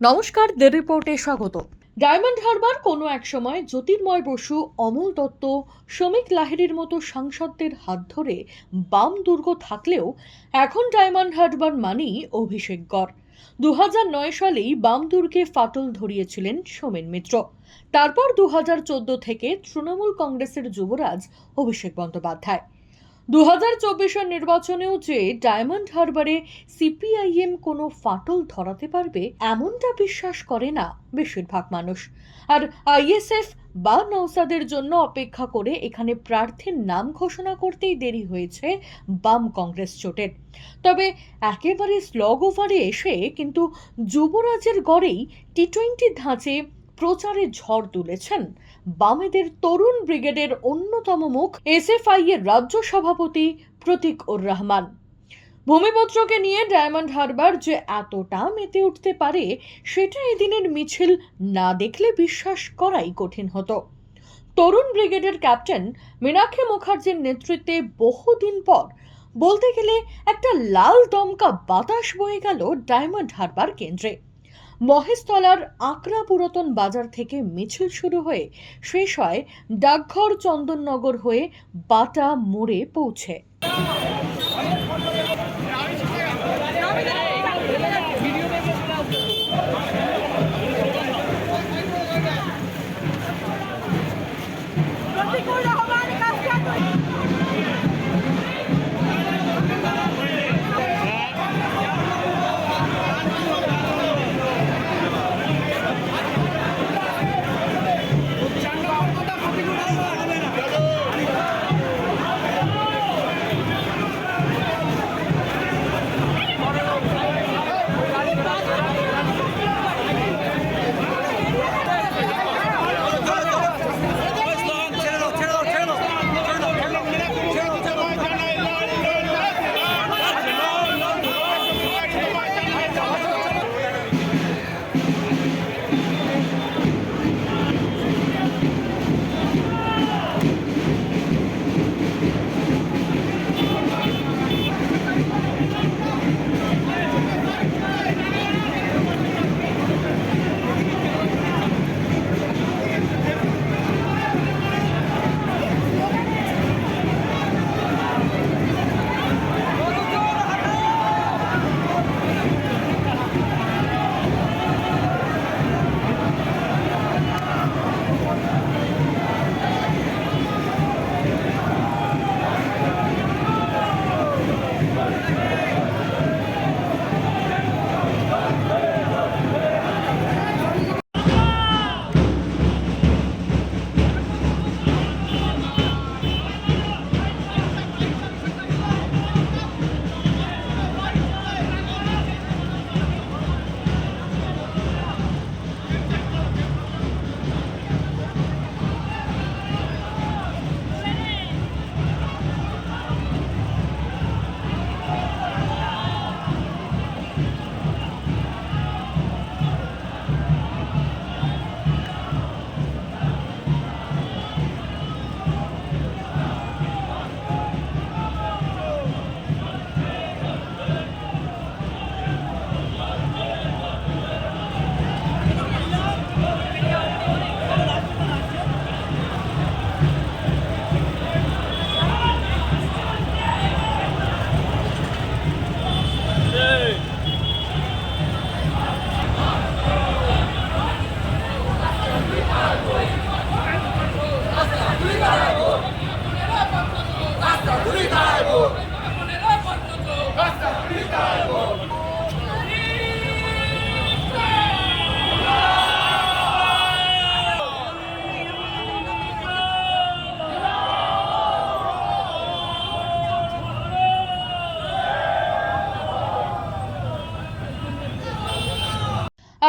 নমস্কার দ্য রিপোর্টে স্বাগত। ডায়মন্ড হারবার কোনো এক সময় জ্যোতির্ময় বসু, অমল দত্ত, শ্রমিক লাহিড়ির মতো সাংসদদের হাত ধরে বাম দুর্গ থাকলেও এখন ডায়মন্ড হারবার মানেই অভিষেক গড়। দু নয় সালেই বাম দুর্গে ফাটল ধরিয়েছিলেন সোমেন মিত্র। তারপর দু হাজার চোদ্দ থেকে তৃণমূল কংগ্রেসের যুবরাজ অভিষেক বন্দ্যোপাধ্যায়। দু হাজার চব্বিশের নির্বাচনেও যে ডায়মন্ড হারবারে সিপিআইএম কোনো ফাটল ধরাতে পারবে, এমনটা বিশ্বাস করে না বেশিরভাগ মানুষ। আর আইএসএফ বা নৌসাদের জন্য অপেক্ষা করে এখানে প্রার্থীর নাম ঘোষণা করতেই দেরি হয়েছে বাম কংগ্রেস জোটের। তবে একেবারে স্লগ ওভারে এসে কিন্তু যুবরাজের গড়েই টি টোয়েন্টি ধাঁচে প্রচারে ঝড় তুলেছেন। বামেদের তরুণ ব্রিগেডের অন্যতম মুখ এসএফআই এর রাজ্য সভাপতি প্রতীক ওর রহমান। ভূমিপুত্রকে নিয়ে ডায়মন্ড হারবার যে এতটা মেতে উঠতে পারে, সেটা এদিনের মিছিল না দেখলে বিশ্বাস করাই কঠিন হতো। তরুণ ব্রিগেডের ক্যাপ্টেন মীনাক্ষী মুখার্জির নেতৃত্বে বহুদিন পর বলতে গেলে একটা লাল দমকা বাতাস বয়ে গেল ডায়মন্ড হারবার কেন্দ্রে। মহেশতলার আকরা পুরাতন বাজার থেকে মিছিল শুরু হয়ে শেষ হয় ডাকঘর চন্দননগর হয়ে বাটা মোড়ে পৌঁছে।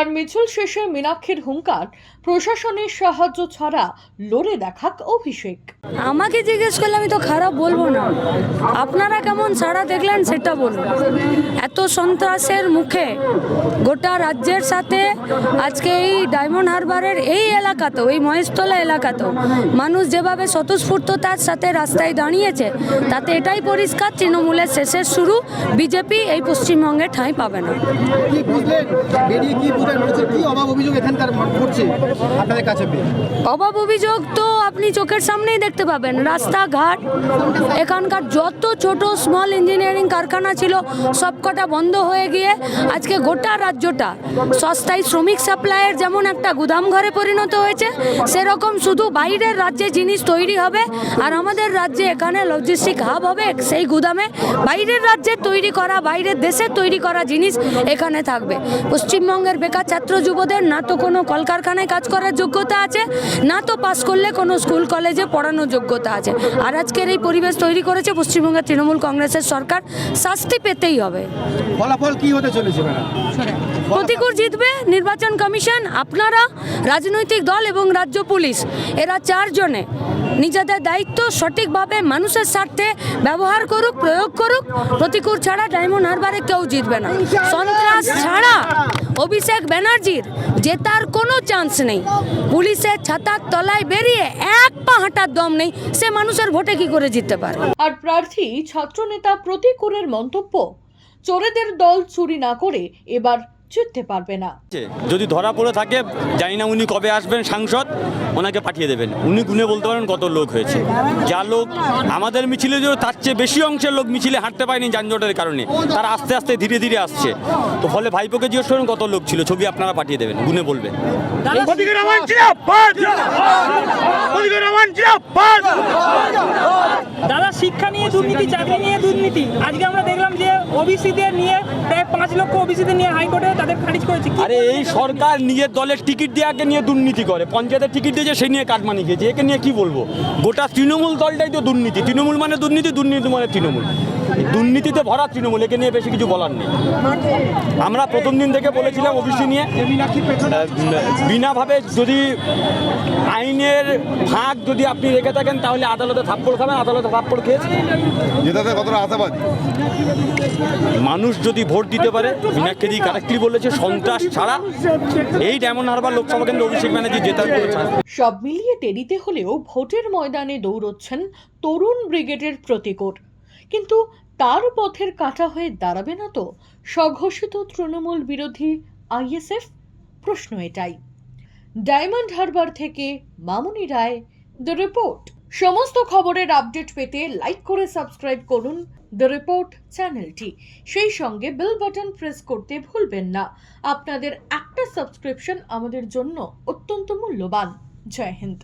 আর মিছিল শেষে মীনাক্ষীর হুঙ্কার প্রশাসনের সাহায্য ছাড়া লড়ে দেখাক অভিষেক। আমাকে জিজ্ঞেস করলে আমি তো খারাপ বলব না। আপনারা কেমন সাড়া দেখলেন সেটা বলুন। এত সন্ত্রাসের মুখে গোটা রাজ্যের সাথে আজকে এই ডায়মন্ড হারবারের এই এলাকাতেও এই মহেশতলা এলাকাতেও মানুষ যেভাবে স্বতঃস্ফূর্ততার সাথে রাস্তায় দাঁড়িয়েছে তাতে এটাই পরিষ্কার তৃণমূলের শেষের শুরু বিজেপি এই পশ্চিমবঙ্গে ঠাঁই পাবে না। অভাব অভিযোগ অভাব অভিযোগ তো আপনি চোখের সামনেই দেখতে পাবেন। রাস্তাঘাট, এখানকার যত ছোট স্মল ইঞ্জিনিয়ারিং কারখানা ছিল, সবকটা বন্ধ হয়ে গিয়ে আজকে গোটা রাজ্যটা সস্তায় শ্রমিক সাপ্লাইয়ের যেমন একটা গুদাম ঘরে পরিণত হয়েছে, সেরকম শুধু বাইরের রাজ্যে জিনিস তৈরি হবে আর আমাদের রাজ্যে এখানে লজিস্টিক হাব হবে, সেই গুদামে বাইরের রাজ্যে তৈরি করা, বাইরের দেশের তৈরি করা জিনিস এখানে থাকবে। পশ্চিমবঙ্গের বেকার ছাত্র যুবদের না তো কোনো কলকারখানায় কাজ করার যোগ্যতা আছে না তো পাস করলে কোনো স্কুল কলেজে পড়ানোর যোগ্যতা আছে। আর আজকের এই পরিবেশ তৈরি করেছে পশ্চিমবঙ্গের তৃণমূল কংগ্রেসের সরকার শাস্তি পেতেই হবে। ফলাফল কি হতে চলেছে প্রতিকূল জিতবে নির্বাচন কমিশন আপনারা রাজনৈতিক দল এবং রাজ্য পুলিশ এরা চারজনে। নিজেদের দায়িত্ব সঠিকভাবে মানুষের স্বার্থে ব্যবহার করুক, প্রয়োগ করুক। প্রতিকূল ছাড়া ডায়মন্ড হারবারে কেউ জিতবে না। সন্ত্রাস ছাড়া অভিষেক ব্যানার্জির জেতার কোনো চান্স নেই। পুলিশের ছাতার তলায় বেরিয়ে এক পা হাঁটার দম নেই। সে মানুষের ভোটে কি করে জিততে পারে আর প্রার্থী, ছাত্রনেতা প্রতিকূলের মন্তব্য? চোরেদের দল চুরি না করে এবার জিততে পারবে না। যদি ধরা পড়ে থাকে জানি না উনি কবে আসবেন সাংসদ ওনাকে পাঠিয়ে দেবেন। উনি গুনে বলতে পারেন কত লোক হয়েছে। যা লোক আমাদের মিছিলে যে তার চেয়ে বেশি অংশের লোক মিছিলে হাঁটতে পারেনি যানজটের কারণে। তারা আস্তে আস্তে ধীরে ধীরে আসছে। তো ফলে ভাইপোকে জিজ্ঞেস করেন কত লোক ছিল ছবি আপনারা পাঠিয়ে দেবেন গুনে বলবেন। দাদা শিক্ষা নিয়ে দুর্নীতি চাকরি নিয়ে দুর্নীতি। আজকে আমরা দেখলাম যে ওবিসিদের নিয়ে প্রায় পাঁচ লক্ষ ওবিসিদের নিয়ে হাইকোর্টে তাদের খারিজ করেছে। আরে এই সরকার নিজের দলের টিকিট দেওয়াকে নিয়ে দুর্নীতি করে। পঞ্চায়েতের টিকিট দিয়েছে সে নিয়ে কাটমানি খেয়েছে। একে নিয়ে কি বলব? গোটা তৃণমূল দলটাই তো দুর্নীতি। তৃণমূল মানে দুর্নীতি দুর্নীতি মানে তৃণমূল। দুর্নীতিতে ভরা তৃণমূল একে নিয়ে বেশি কিছু বলার নেই। আমরা প্রথম দিন থেকে বলেছিলাম ওবিসি নিয়ে বিনাভাবে যদি আইনের ভাগ যদি আপনি রেখে থাকেন তাহলে আদালতে থাপ্পড় খাবেন আদালতে থাপ্পড় খেয়েছে জেতাতে কতটা আশাবাদী? মানুষ যদি ভোট দিতে পারে মিনাক্ষী কারেক্টলি বলেছে সন্ত্রাস ছাড়া এই ডায়মন্ড হারবার লোকসভা কেন্দ্রে অভিষেক ব্যানার্জি জেতার সব মিলিয়ে দেরিতে হলেও ভোটের ময়দানে দৌড়চ্ছেন তরুণ ব্রিগেডের প্রতিকূর কিন্তু তার পথের কাটা হয়ে দাঁড়াবে না তো স্বঘোষিত তৃণমূল বিরোধী আইএসএফ? প্রশ্ন এটাই। ডায়মন্ড হারবার থেকে মামুনি রায়, দ্য রিপোর্ট। সমস্ত খবরের আপডেট পেতে লাইক করে সাবস্ক্রাইব করুন দ্য রিপোর্ট চ্যানেলটি। সেই সঙ্গে বেল বাটন প্রেস করতে ভুলবেন না। আপনাদের একটা সাবস্ক্রিপশন আমাদের জন্য অত্যন্ত মূল্যবান। জয় হিন্দ।